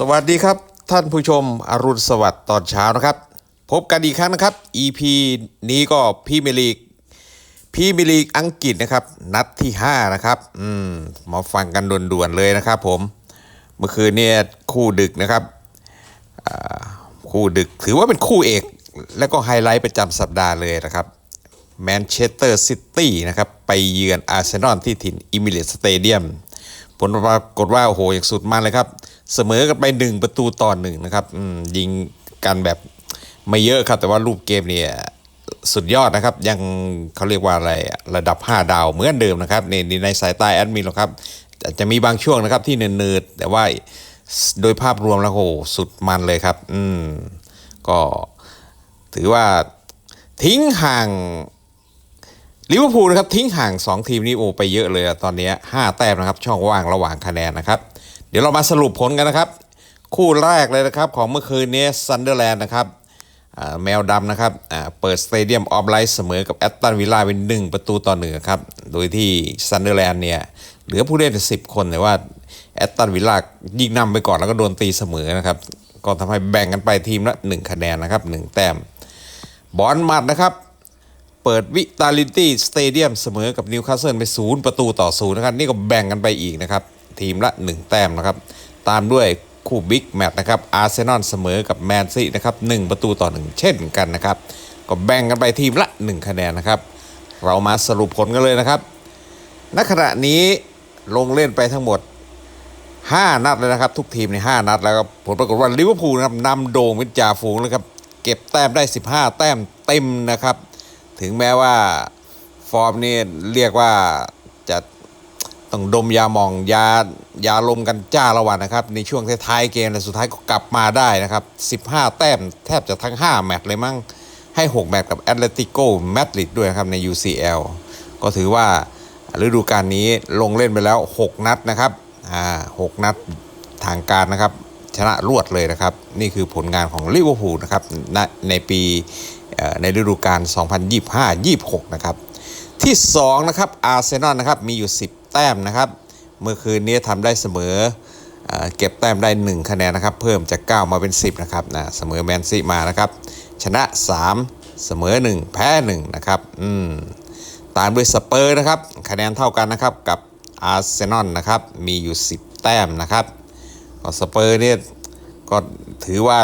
สวัสดีครับ ท่านผู้ชมอรุณสวัสดิ์ตอนเช้านะครับ พบกันอีกครั้งนะครับ EP นี้ก็พรีเมลีกพรีเมลีกอังกฤษนะครับ นัดที่ 5 นะครับอืมมาฟังกันด่วนๆเลยนะครับ ผมเมื่อคืนเนี่ยคู่ดึกนะครับคู่ดึกถือว่าเป็นคู่เอก และก็ไฮไลท์ประจำสัปดาห์เลยนะครับแมนเชสเตอร์ซิตี้นะครับไปเยือนอาร์เซนอลที่ถิ่นอิมิเลตสเตเดียมผลปรากฏว่าโอ้โหอย่างสุดมันเลยครับ เสมอกันไปหนึ่งประตูต่อหนึ่งนะครับยิงกันแบบไม่เยอะครับ แต่ว่ารูปเกมเนี่ยสุดยอดนะครับ ยังเขาเรียกว่าอะไรระดับ 5 ดาวเหมือนเดิมนะครับในในสายตาแอดมินหรอกครับจะมีบางช่วงนะครับที่เนินๆแต่ว่าโดยภาพรวมแล้วโหสุดมันเลยครับ อืมก็ถือว่าทิ้งห่างลิเวอร์พูลนะครับทิ้งห่าง 2 ทีมนี้โอไปเยอะเลยตอนนี้ 5 แต้มนะครับ ช่องว่างระหว่างคะแนนนะครับ เดี๋ยวเรามาสรุปผลกันนะครับ คู่แรกเลยนะครับของเมื่อคืนนี้ซันเดอร์แลนด์นะครับแมวดำนะครับเปิดสเตเดียมออฟไลท์เสมอกับแอตตันวิลล่าเป็น1ประตูต่อหนึ่งครับ โดยที่ซันเดอร์แลนด์เนี่ยเหลือผู้เล่น10คนแต่ว่าแอตตันวิลล่ายิงนำไปก่อนแล้วก็โดนตีเสมอนะครับก็ทำให้แบ่งกันไปทีมละ1คะแนนนะครับ1แต้มบอลมัดนะครับ เปิดวิตาลิตี้สเตเดียมเสมอกับนิวคาสเซิลไปศูนย์ประตูต่อศูนย์นะครับ นี่ก็แบ่งกันไปอีกนะครับ ทีมละ 1 แต้มนะครับตามด้วยคู่บิ๊กแมตช์นะครับอาร์เซนอลเสมอกับแมนซีนะครับ1ประตูต่อ 1 เช่นกันนะครับก็แบ่งกันไปทีมละ 1 คะแนนนะครับ เรามาสรุปผลกันเลยนะครับณขณะนี้ลงเล่นไปทั้งหมด 5 นัดเลยนะครับ ทุกทีมใน 5 นัดแล้วก็ผลปรากฏว่าลิเวอร์พูลนะครับนำโด่งเป็นจ่าฝูงเลยครับเก็บแต้มได้ 15 แต้มเต็มนะครับ ถึงแม้ว่าฟอร์มนี่เรียกว่าจะ ต้องดมยาหมองยายาลมกันจ้าละวันนะครับ ในช่วงท้ายเกมแต่สุดท้ายก็กลับมาได้นะครับ 15 แต้มแทบจะทั้ง 5 แมตช์เลยมั้งให้ 6 แมตช์กับแอตเลติโกมาดริดด้วยครับใน UCL ก็ถือว่าฤดูกาลนี้ลงเล่นไปแล้ว 6 นัดนะครับอ่า6นัดทางการนะครับ ชนะรวดเลยนะครับ นี่คือผลงานของลิเวอร์พูลนะครับในปีในฤดูกาล 2025-26 นะครับ ที่ 2 นะครับอาร์เซนอลนะครับ มีอยู่ 10 แต้มนะครับ เมื่อคืนนี้ทำได้เสมอเอ่อเก็บแต้มได้ 1 คะแนนนะครับ เพิ่มจาก 9 มาเป็น 10 นะครับนะเสมอแมนซีมานะครับ ชนะ 3 เสมอ 1 แพ้ 1 นะครับอืมตามด้วยสเปอร์นะครับ คะแนนเท่ากันนะครับกับอาร์เซนอลนะครับ มีอยู่ 10 แต้มนะครับก็สเปอร์เนี่ยก็ถือว่า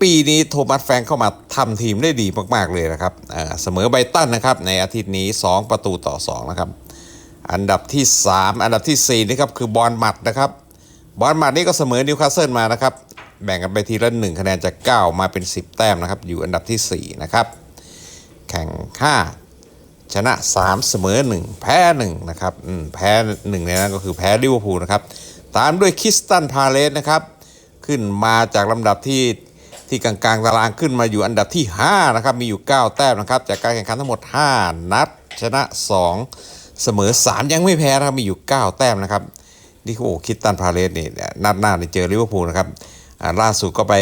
ปีนี้โทมัสแฟงเข้ามาทำทีมได้ดีมาก ๆ เลยนะครับเอ่อเสมอไบตันนะครับ ในอาทิตย์นี้ 2 ประตูต่อ 2 นะครับ อันดับที่ 3 อันดับทีสี่ 4 นี่ครับคือบอลมัดนะครับบอลมัดนี่ก็เสมอนิวคาสเซิลมานะครับ แบ่งกันไปทีละ1คะแนนจาก 9 มาเป็น 10 แต้มนะครับ อยู่อันดับทีสี่4 นะครับ แข่ง 5 ชนะ 3 เสมอ 1 แพ้ 1 นะครับอืมแพ้1ในนั้นก็คือแพ้ลิเวอร์พูลนะครับ ตามด้วยคริสตันพาเลสนะครับ ขึ้นมาจากลำดับที่ที่กลางๆตารางขึ้นมาอยู่อันดับที่5นะครับมีอยู่ 9 แต้มนะครับ จากการแข่งขันทั้งหมด 5 นัดชนะ 2 เสมอ3 ยังไม่แพ้นะครับมีอยู่ 9 แต้มนะครับนี่โอ้คิดตันพาเลสนี่นัดหน้าเนี่ยเจอลิเวอร์พูลนะครับล่าสุดก็ไป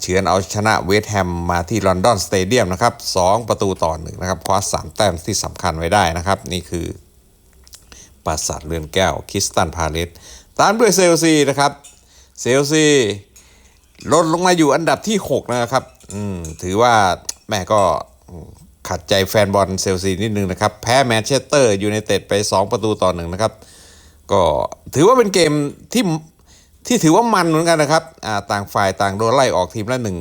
เฉือนเอาชนะเวสต์แฮมมาที่ลอนดอนสเตเดียมนะครับ2ประตูต่อหนึ่งนะครับคว้า3 แต้มที่สำคัญไว้ได้นะครับ นี่คือปราสาทเรือนแก้วคิสตันพาเลสตามด้วยเซลซีนะครับเซลซีลดลงมาอยู่อันดับที่ 6 นะครับ อืม ถือว่าแม่ก็ ขัดใจแฟนบอลเซลซีนิดนึงนะครับ แพ้แมนเชสเตอร์ยูไนเต็ดไป 2 ประตูต่อหนึ่งนะครับ ก็ถือว่าเป็นเกมที่ที่ถือว่ามันเหมือนกันนะครับอ่าต่างฝ่ายต่างโดนไล่ออกทีมละหนึ่ง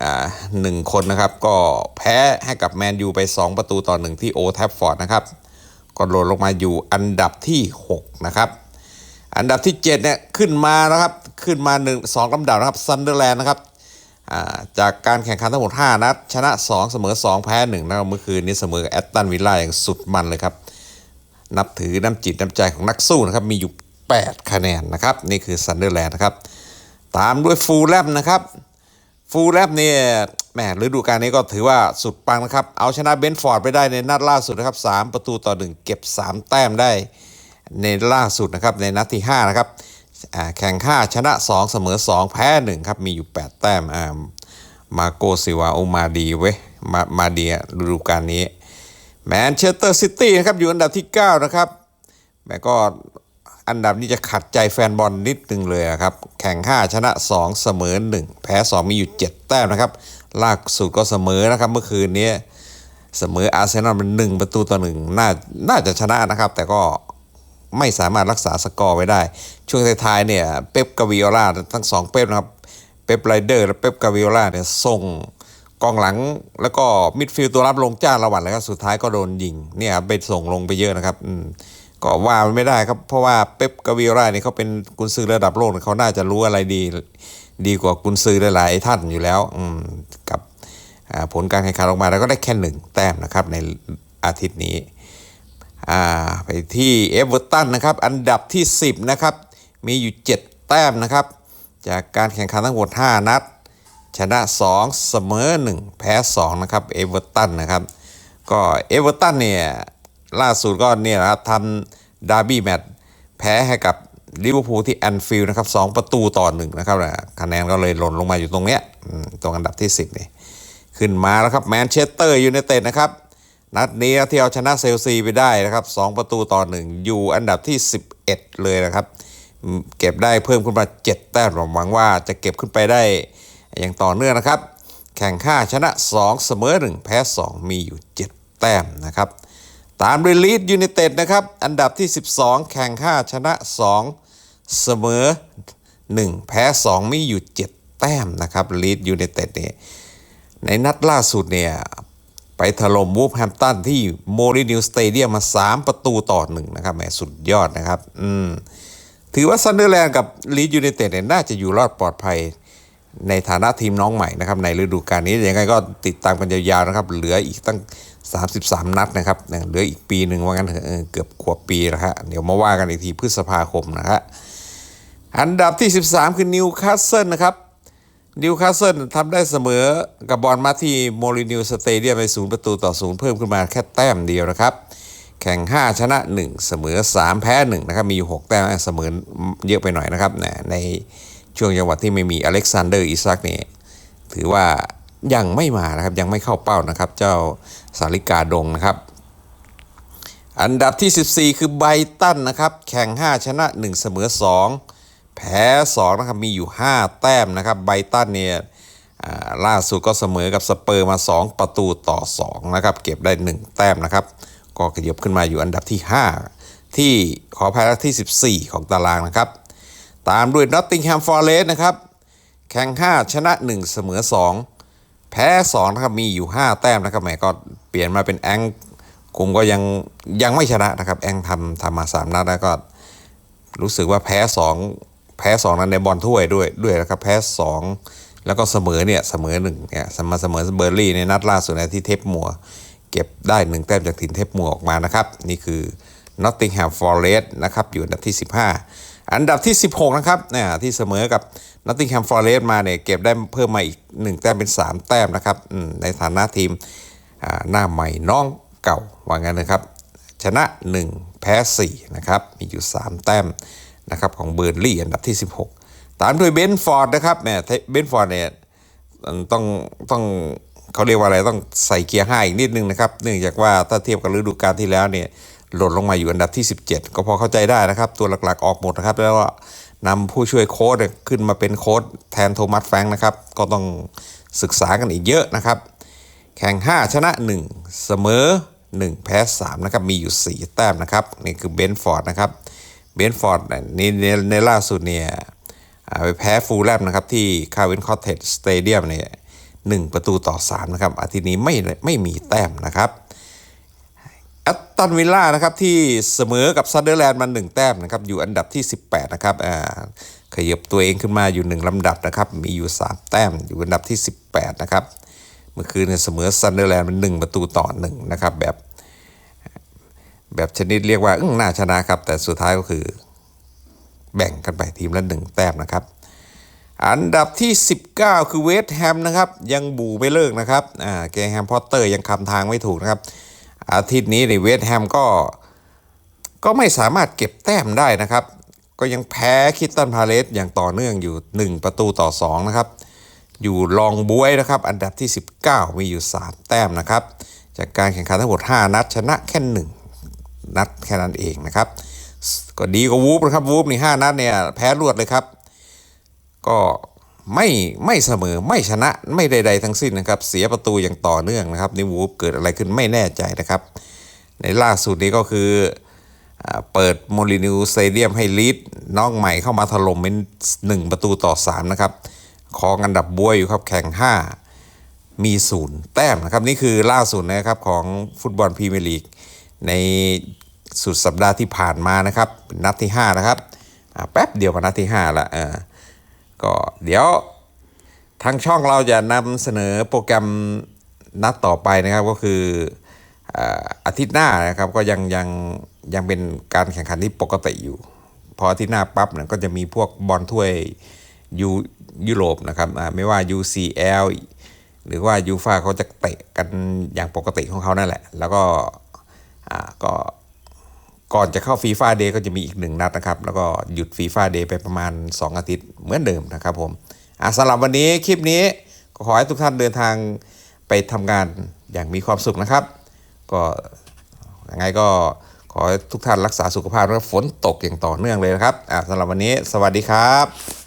อ่าหนึ่งคนนะครับ ก็แพ้ให้กับแมนยูไป 2 ประตูต่อหนึ่งที่โอแทฟฟอร์ดนะครับก็โดนลงมาอยู่อันดับที่ 6 นะครับ อันดับที่ 7 เนี่ย ขึ้นมานะครับ ขึ้นมา1 2ลำดับนะครับซันเดอร์แลนด์นะครับ จากการแข่งขันทั้งหมด 5 นัด ชนะ 2 เสมอ 2 แพ้ 1นะครับเมื่อคืนนี้เสมอแอตตันวิลล่าอย่างสุดมันเลยครับ นับถือน้ำจิตน้ำใจของนักสู้นะครับ มีอยู่ 8 คะแนนนะครับ นี่คือซันเดอร์แลนด์นะครับ ตามด้วยฟูลแลมนะครับ ฟูลแลมเนี่ยแหมฤดูกาลนี้ก็ถือว่าสุดปังนะครับ เอาชนะเบนฟอร์ดไปได้ในนัดล่าสุดนะครับ 3 ประตูต่อ 1 เก็บ 3 แต้มได้ในล่าสุดนะครับในนัดที่ 5 นะครับ แข่ง5ชนะ 2 เสมอ 2 แพ้ 1 ครับ มีอยู่ 8 แต้มอ่ามาโกซิวาโอมาดีเว้ยมามาดีอะฤดูกาลนี้แมนเชสเตอร์ซิตี้นะครับอยู่อันดับที่ 9 นะครับแม่ก็อันดับนี้จะขัดใจแฟนบอลนิดนึงเลยครับ แข่ง 5 ชนะ 2 เสมอ 1 แพ้ 2 มีอยู่ 7 แต้มนะครับล่าสุดก็เสมอนะครับเมื่อคืนนี้ เสมออาร์เซนอลเป็นหนึ่งประตูต่อหนึ่งน่าน่าจะชนะนะครับ แต่ก็ ไม่สามารถรักษาสกอร์ไว้ได้ ช่วงท้ายๆเนี่ยเป๊ปกาวิโอลาทั้งสองเป๊ปนะครับเป๊ปไรเดอร์และเป๊ปกาวิโอลาเนี่ยส่งกองหลังแล้วก็มิดฟิลด์ตัวรับลงจ้าละหวันแล้วก็สุดท้ายก็โดนยิงเนี่ยไปส่งลงไปเยอะนะครับก็ว่ามันไม่ได้ครับ เพราะว่าเป๊ปกาวิโอลาเนี่ยเขาเป็นกุนซือระดับโลกเขาน่าจะรู้อะไรดีดีกว่ากุนซือหลายๆท่านอยู่แล้วกับผลการแข่งขันออกมาแล้วก็ได้แค่หนึ่งแต้มนะครับในอาทิตย์นี้ ไปที่เอเวอร์ตันนะครับ อันดับที่ 10 นะครับ มีอยู่ 7 แต้มนะครับ จากการแข่งขันทั้งหมด 5 นัด ชนะ 2 เสมอ 1 แพ้ 2 นะครับ เอเวอร์ตันนะครับ ก็เอเวอร์ตันเนี่ย ล่าสุดก็เนี่ยนะครับทำดาร์บี้แมตช์แพ้ให้กับลิเวอร์พูลที่แอนฟิลด์นะครับสองประตูต่อหนึ่งนะครับคะแนนก็เลยหล่นลงมาอยู่ตรงเนี้ยตรงอันดับที่ 10นี่ขึ้นมาแล้วครับแมนเชสเตอร์ยูไนเต็ดนะครับ นัดนี้ที่เอาชนะเซลซีไปได้นะครับ 2 ประตูต่อหนึ่งอยู่อันดับที่ 11 เลยนะครับ เก็บได้เพิ่มขึ้นมา 7 แต้มหวังว่าจะเก็บขึ้นไปได้อย่างต่อเนื่องนะครับ แข่งค่าชนะ 2 เสมอ 1 แพ้ 2 มีอยู่ 7 แต้มนะครับ ตามด้วยลีดยูไนเต็ดนะครับ อันดับที่ 12 แข่งค่าชนะ 2 เสมอ 1 แพ้ 2 มีอยู่ 7 แต้มนะครับลีดยูไนเต็ดเนี่ยในนัดล่าสุดเนี่ย ถล่มวูฟแฮมตันที่โมรินิวสเตเดียมมา 3 ประตูต่อหนึ่งนะครับแหมสุดยอดนะครับ อืมถือว่าซันเดอร์แลนด์กับลีดยูไนเต็ดเนี่ยน่าจะอยู่รอดปลอดภัย ในฐานะทีมน้องใหม่นะครับ ในฤดูกาลนี้ยังไงก็ติดตามกันยาวๆนะครับ เหลืออีกตั้ง 33 นัดนะครับ เหลืออีกปีหนึ่งว่างั้นเออเกือบขวบปีแล้วฮะเดี๋ยวมาว่ากันอีกทีพฤษภาคมนะฮะอันดับที่ 13 คือนิวคาสเซิลนะครับ นิวคาสเซิลทำได้เสมอกับบอลมาที่โมรินิวสเตเดียมไปศูนย์ประตูต่อศูนย์เพิ่มขึ้นมาแค่แต้มเดียวนะครับ แข่ง 5 ชนะ 1 เสมอ 3 แพ้ 1 นะครับ มีอยู่ 6 แต้มเสมอเยอะไปหน่อยนะครับในช่วงจังหวะที่ไม่มีอเล็กซานเดอร์อิซักเนี่ยถือว่ายังไม่มานะครับ ยังไม่เข้าเป้านะครับ เจ้าสาริกาดงนะครับ อันดับที่ 14 คือไบตันนะครับ แข่ง 5 ชนะ 1 เสมอ 2 แพ้2นะครับมีอยู่ 5 แต้มนะครับไบตันเนี่ยล่าสุดก็เสมอกับสเปอร์มา 2 ประตูต่อ2นะครับเก็บได้ 1 แต้มนะครับก็ขยับขึ้นมาอยู่อันดับที่ 5 ที่ขออภัยที่ 14 ของตารางนะครับ ตามด้วยนอตติงแฮมฟอร์เรส์นะครับแข่ง 5 ชนะ 1 เสมอ 2 แพ้2นะครับมีอยู่ 5 แต้มนะครับแหมก็เปลี่ยนมาเป็นแองคุมก็ยังยังไม่ชนะนะครับแองทำทำมา 3 นัดแล้วก็รู้สึกว่าแพ้ 2 แพ้2นั้นในบอลถ้วยด้วยด้วยนะครับแพ้ 2 แล้วก็เสมอเนี่ยเสมอ1เนี่ยมาเสมอเบอร์ลี่ในนัดล่าสุดในที่เทปมัว เก็บได้1แต้มจากถิ่นเทปมัวออกมานะครับ นี่คือ Nottingham Forest นะครับอยู่อันดับที่ 15 อันดับที่ 16 นะครับเนี่ยที่เสมอกับ Nottingham Forest มาเนี่ยเก็บได้เพิ่มมาอีก 1 แต้มเป็น 3 แต้มนะครับในฐานะทีมหน้าใหม่น้องเก่าว่างั้นนะครับ ชนะ 1 แพ้ 4 นะครับ มีอยู่ 3 แต้ม นะครับของเบอร์ลี่อันดับที่ 16 ตามด้วยเบนฟอร์ดนะครับเนี่เบนฟอร์ดเนี่ยต้องต้องเขาเรียกว่าอะไรต้องใส่เกียร์ห้าอีกนิดนึงนะครับ เนื่องจากว่าถ้าเทียบกับฤดูกาลที่แล้วเนี่ยหล่นลงมาอยู่อันดับที่ 17 ก็พอเข้าใจได้นะครับ ตัวหลักๆออกหมดนะครับ แล้วก็นำผู้ช่วยโค้ชเนี่ยขึ้นมาเป็นโค้ชแทนโทมัสแฟงนะครับ ก็ต้องศึกษากันอีกเยอะนะครับ แข่ง 5 ชนะ 1 เสมอ 1 แพ้ 3 นะครับ มีอยู่ 4 แต้มนะครับ นี่คือเบนฟอร์ดนะครับ เบนฟอร์ดนี่ในในล่าสุดเนี่ยไปแพ้ฟูลแลมนะครับที่คาวินคอ t เทจสเตเดียมเนี่ยหนึ่งประตูต่อ 3 นะครับ อาทิตย์นี้ไม่ไม่มีแต้มนะครับแอตตันวิลล่านะครับที่เสมอกับซันเดอร์แลนด์มา1แต้มนะครับอยู่อันดับที่ 18 นะครับอ่าขยับตัวเองขึ้นมาอยู่ 1 ลำดับนะครับ มีอยู่ 3 แต้มอยู่อันดับที่ 18 นะครับ เมื่อคืนเนี่ยเสมอซันเดอร์แลนด์เป็น1ประตูต่อ 1 นะครับ แบบ แบบชนิดเรียกว่าอื้อน่าชนะครับ แต่สุดท้ายก็คือ แบ่งกันไปทีมละ1แต้มนะครับ อันดับที่ 19 คือเวสต์แฮมนะครับ ยังบูไม่เลิกนะครับอ่าแกแฮมพอตเตอร์ยังคำทางไม่ถูกนะครับ อาทิตย์นี้ในเวสต์แฮมก็ก็ไม่สามารถเก็บแต้มได้นะครับ ก็ยังแพ้คิตตันพาเลสอย่างต่อเนื่องอยู่ 1 ประตูต่อ 2 นะครับ อยู่รองบวยนะครับ อันดับที่ 19 มีอยู่ 3 แต้มนะครับ จากการแข่งขันทั้งหมด 5 นัดชนะแค่ 1 นัดแค่นั้นเองนะครับ ก็ดีกว่าวูฟนะครับวูฟนี่ห้านัดเนี่ยแพ้รวดเลยครับ ก็ไม่ไม่เสมอไม่ชนะไม่ใดๆทั้งสิ้นนะครับ เสียประตูอย่างต่อเนื่องนะครับนี่วูฟเกิดอะไรขึ้นไม่แน่ใจนะครับ ในล่าสุดนี้ก็คือเปิดโมลินิวสเตเดียมให้ลีดน้องใหม่เข้ามาถล่มเป็น1ประตูต่อ 3 นะครับคองอันดับบวยอยู่ครับแข่ง 5 มีศูนย์แต้มนะครับ นี่คือล่าสุดนะครับของฟุตบอลพรีเมียร์ลีก ในสุดสัปดาห์ที่ผ่านมานะครับ นัดที่ 5 นะครับแป๊บเดียวมานัดที่ 5 ละเออก็เดี๋ยวทางช่องเราจะนำเสนอโปรแกรมนัดต่อไปนะครับก็คืออาทิตย์หน้านะครับก็ยังยังยังเป็นการแข่งขันที่ปกติอยู่ พออาทิตย์หน้าปั๊บเนี่ยก็จะมีพวกบอลถ้วยยูยุโรปนะครับไม่ว่า UCL หรือว่ายูฟาเขาจะเตะกันอย่างปกติของเขานั่นแหละ แล้วก็ อ่าก็ก่อนจะเข้าฟีฟ่าเดย์ก็จะมีอีกหนึ่งนัดนะครับ แล้วก็หยุดฟีฟ่าเดย์ไปประมาณ 2 อาทิตย์เหมือนเดิมนะครับผมอะสำหรับวันนี้คลิปนี้ก็ขอให้ทุกท่านเดินทางไปทำงานอย่างมีความสุขนะครับ ก็ยังไงก็ขอให้ทุกท่านรักษาสุขภาพและฝนตกอย่างต่อเนื่องเลยนะครับอะสำหรับวันนี้สวัสดีครับ